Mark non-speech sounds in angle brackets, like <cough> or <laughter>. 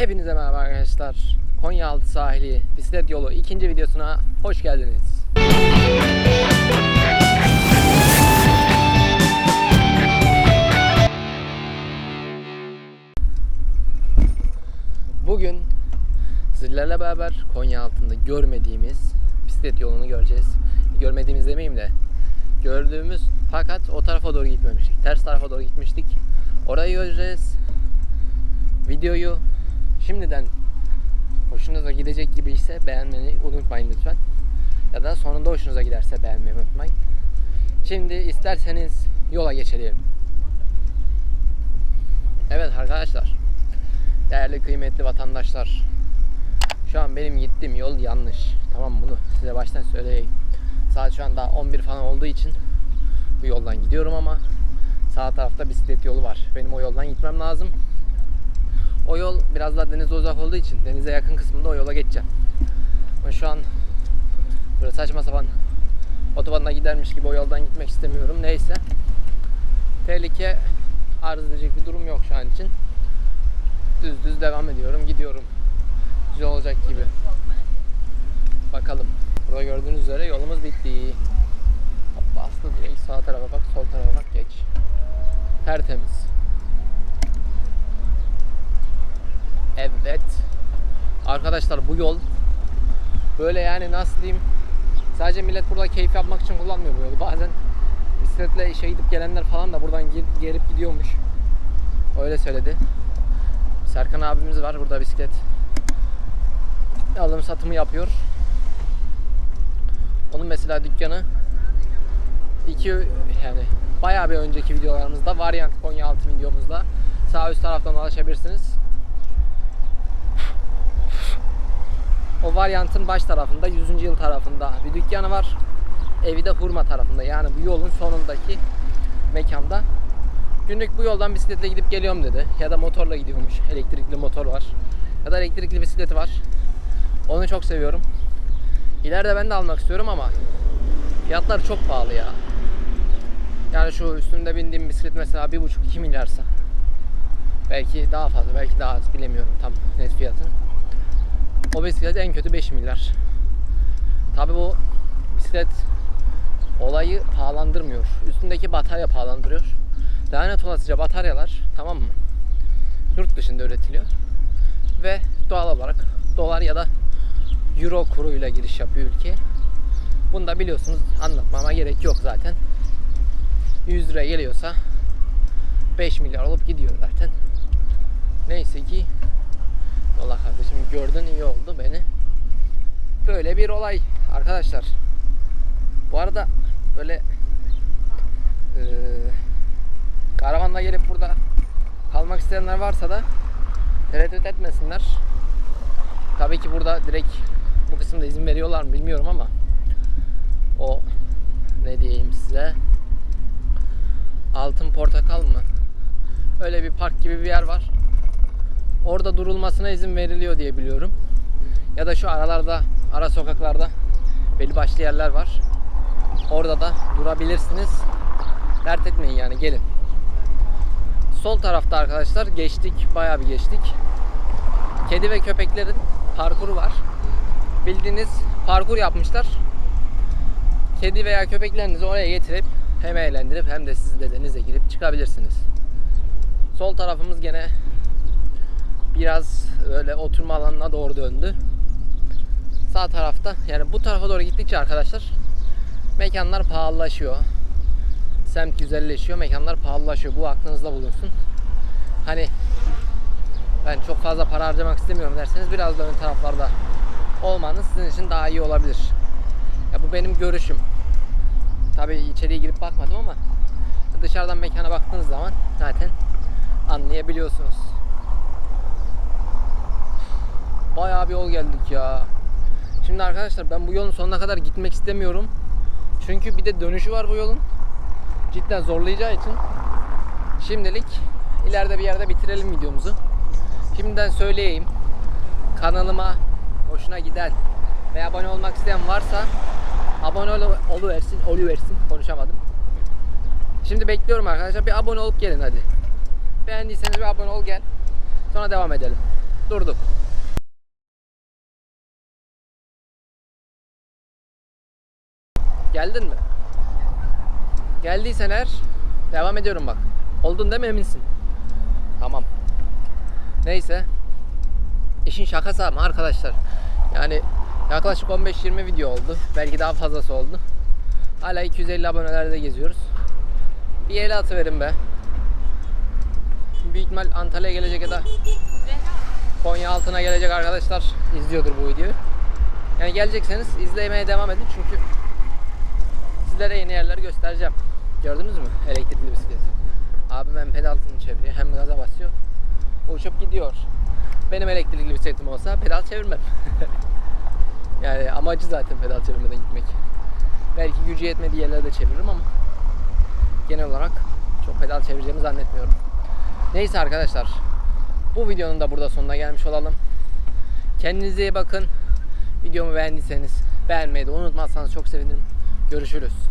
Hepinize merhaba arkadaşlar. Konyaaltı sahili bisiklet yolu ikinci videosuna hoş geldiniz. Bugün sizlerle beraber Konya altında görmediğimiz bisiklet yolunu göreceğiz. Görmediğimiz demeyeyim de gördüğümüz fakat o tarafa doğru gitmemiştik. Ters tarafa doğru gitmiştik. Orayı göreceğiz. Videoyu şimdiden hoşunuza gidecek gibi ise beğenmeyi unutmayın lütfen. Ya da sonunda hoşunuza giderse beğenmeyi unutmayın. Şimdi isterseniz yola geçelim. Evet arkadaşlar. Değerli kıymetli vatandaşlar. Şu an benim gittiğim yol yanlış. Tamam bunu size baştan söyleyeyim. Saat şu an daha 11 falan olduğu için bu yoldan gidiyorum ama sağ tarafta bisiklet yolu var. Benim o yoldan gitmem lazım. O yol biraz daha denize uzak olduğu için denize yakın kısmında o yola geçeceğim. Ama şu an böyle saçma sapan otobanına gidermiş gibi o yoldan gitmek istemiyorum. Neyse. Tehlike arz edecek bir durum yok şu an için. Düz düz devam ediyorum. Gidiyorum. Güzel olacak gibi. Bakalım. Burada gördüğünüz üzere yolumuz bitti. Hop, Bastı direkt sağ tarafa bak, sol tarafa bak, geç. Tertemiz. Evet. Arkadaşlar bu yol böyle yani nasıl diyeyim sadece millet burada keyif yapmak için kullanmıyor bu yolu. Bazen bisikletle işe gidip gelenler falan da buradan gir- gelip gidiyormuş. Öyle söyledi. Serkan abimiz var burada bisiklet alım satımı yapıyor. Onun mesela dükkanı iki yani bayağı bir önceki videolarımızda Variant Konyaaltı videomuzda sağ üst taraftan ulaşabilirsiniz. O varyantın baş tarafında 100. yıl tarafında bir dükkanı var. Evi de Hurma tarafında. Yani bu yolun sonundaki mekanda. Günlük bu yoldan bisikletle gidip geliyorum dedi. Ya da motorla gidiyormuş. Elektrikli motor var. Ya da elektrikli bisikleti var. Onu çok seviyorum. İleride ben de almak istiyorum ama fiyatlar çok pahalı ya. Yani şu üstünde bindiğim bisiklet mesela 1,5-2 milyarsa belki daha fazla belki daha az bilemiyorum tam net fiyatını. O bisiklet en kötü 5 milyar. Tabi bu bisiklet olayı pahalandırmıyor. Üstündeki batarya pahalandırıyor. Lanet olasıca bataryalar tamam mı? Yurt dışında üretiliyor. Ve doğal olarak dolar ya da euro kuruyla giriş yapıyor ülkeye. Bunu da biliyorsunuz anlatmama gerek yok zaten. 100 lira geliyorsa 5 milyar olup gidiyor zaten. Neyse ki gördün iyi oldu beni. Böyle bir olay arkadaşlar. Bu arada böyle eee karavanla gelip burada kalmak isteyenler varsa da tereddüt etmesinler. Tabii ki burada direkt bu kısımda izin veriyorlar mı bilmiyorum ama o ne diyeyim size altın portakal mı? Öyle bir park gibi bir yer var. Orada durulmasına izin veriliyor diye biliyorum. Ya da şu aralarda, ara sokaklarda belli başlı yerler var. Orada da durabilirsiniz. Dert etmeyin yani gelin. Sol tarafta arkadaşlar geçtik, bayağı bir geçtik. Kedi ve köpeklerin parkuru var. Bildiğiniz parkur yapmışlar. Kedi veya köpeklerinizi oraya getirip hem eğlendirip hem de siz de denize girip çıkabilirsiniz. Sol tarafımız gene biraz öyle oturma alanına doğru döndü. Sağ tarafta yani bu tarafa doğru gittikçe arkadaşlar mekanlar pahalılaşıyor. Semt güzelleşiyor, mekanlar pahalılaşıyor. Bu aklınızda bulunsun. Hani ben çok fazla para harcamak istemiyorum derseniz biraz da ön taraflarda olmanız sizin için daha iyi olabilir. Ya bu benim görüşüm. Tabii içeriye girip bakmadım ama dışarıdan mekana baktığınız zaman zaten anlayabiliyorsunuz. Bayağı bir yol geldik ya. Şimdi arkadaşlar ben bu yolun sonuna kadar gitmek istemiyorum. Çünkü bir de dönüşü var bu yolun. Cidden zorlayacağı için şimdilik ileride bir yerde bitirelim videomuzu. Şimdiden söyleyeyim. Kanalıma hoşuna giden veya abone olmak isteyen varsa abone ol, oluversin, oluversin. Konuşamadım. Şimdi bekliyorum arkadaşlar. Bir abone olup gelin hadi. Beğendiyseniz bir abone ol gel. Sonra devam edelim. durduk. Geldin mi? Geldiysen eğer devam ediyorum bak. Oldun değil mi eminsin? Tamam. Neyse. İşin şakası ama arkadaşlar. Yani yaklaşık 15-20 video oldu. Belki daha fazlası oldu. Hala 250 abonelerde geziyoruz. Bir el atıverin be. Büyük ihtimal Antalya'ya gelecek ya da Konya altına gelecek arkadaşlar izliyordur bu videoyu. Yani gelecekseniz izlemeye devam edin çünkü sizlere yeni yerler göstereceğim. Gördünüz mü elektrikli bisikleti? Abim hem pedalını çeviriyor hem gaza basıyor. Uçup gidiyor. Benim elektrikli bisikletim olsa pedal çevirmem. <laughs> yani amacı zaten pedal çevirmeden gitmek. Belki gücü yetmediği yerlerde çeviririm ama genel olarak çok pedal çevireceğimi zannetmiyorum. Neyse arkadaşlar. Bu videonun da burada sonuna gelmiş olalım. Kendinize iyi bakın. Videomu beğendiyseniz beğenmeyi de unutmazsanız çok sevinirim. Görüşürüz.